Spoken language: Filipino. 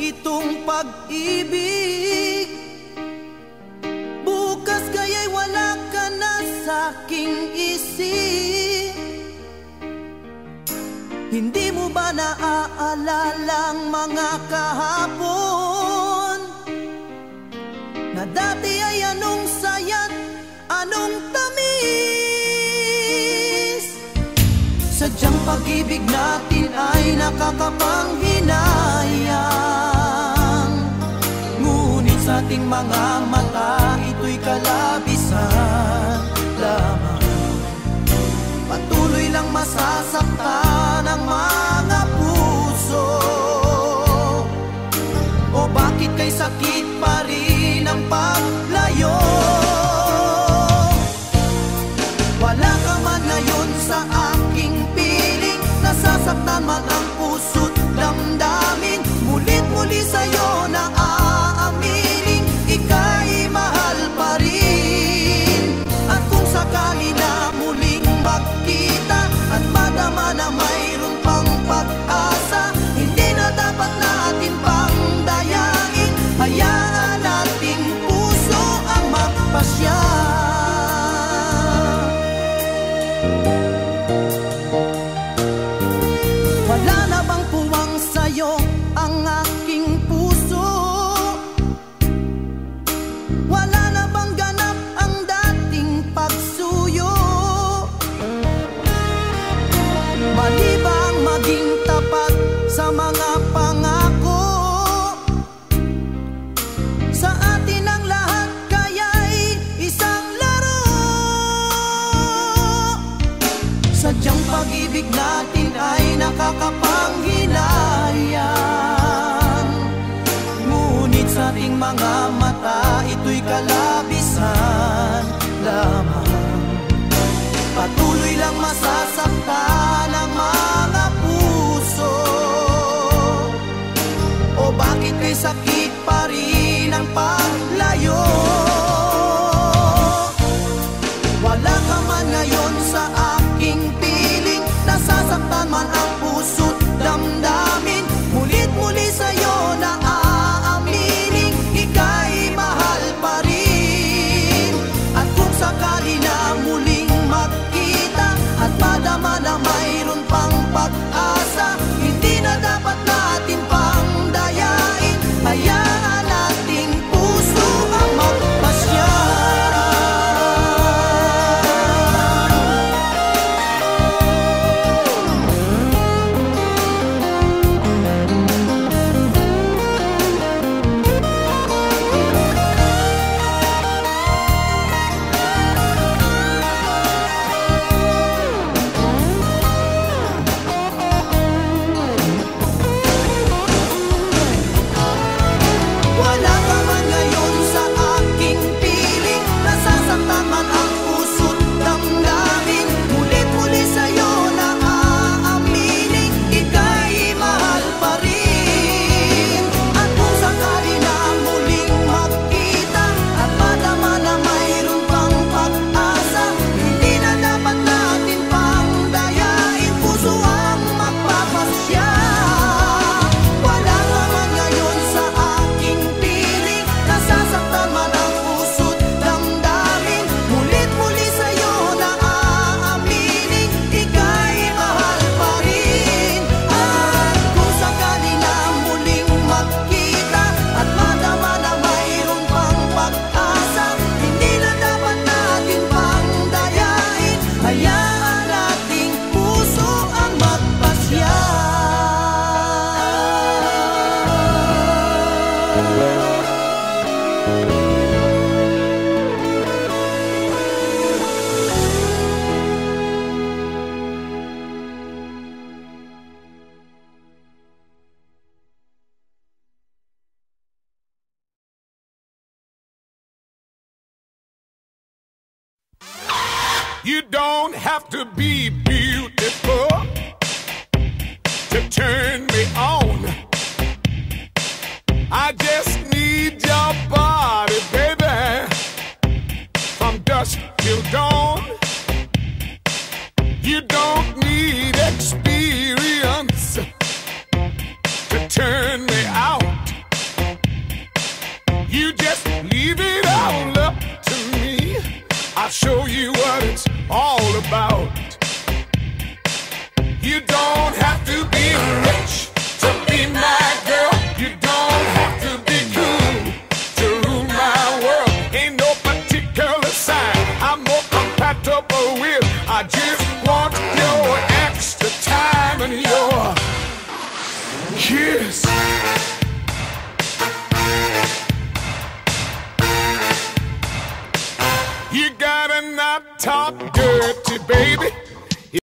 itong pag-ibig. Bukas kaya'y wala ka na sa aking isip. Hindi mo ba naaalala ang mga kahapon? Na dati ay anong sayat, anong tamis? Sadyang pag-ibig natin ay nakakapanghinayang ating mga mata ito'y kalabisan lamang. Patuloy lang masasaktan ang mga puso. O bakit kay sakit pa rin ang paglayo mga mata ito'y kalabisan lamang. Patuloy lang masasaktan ang mga puso. O bakit kay sakit pa rin ang paglayo? Wala ka man ngayon sa aking piling. Nasasaktan man ang puso't You don't have to be beautiful to turn me on. I just need your body, baby, from dusk till dawn. You don't need experience to turn me out. You just leave it all up to me. I'll show you it's all about. You don't have top dirty, baby.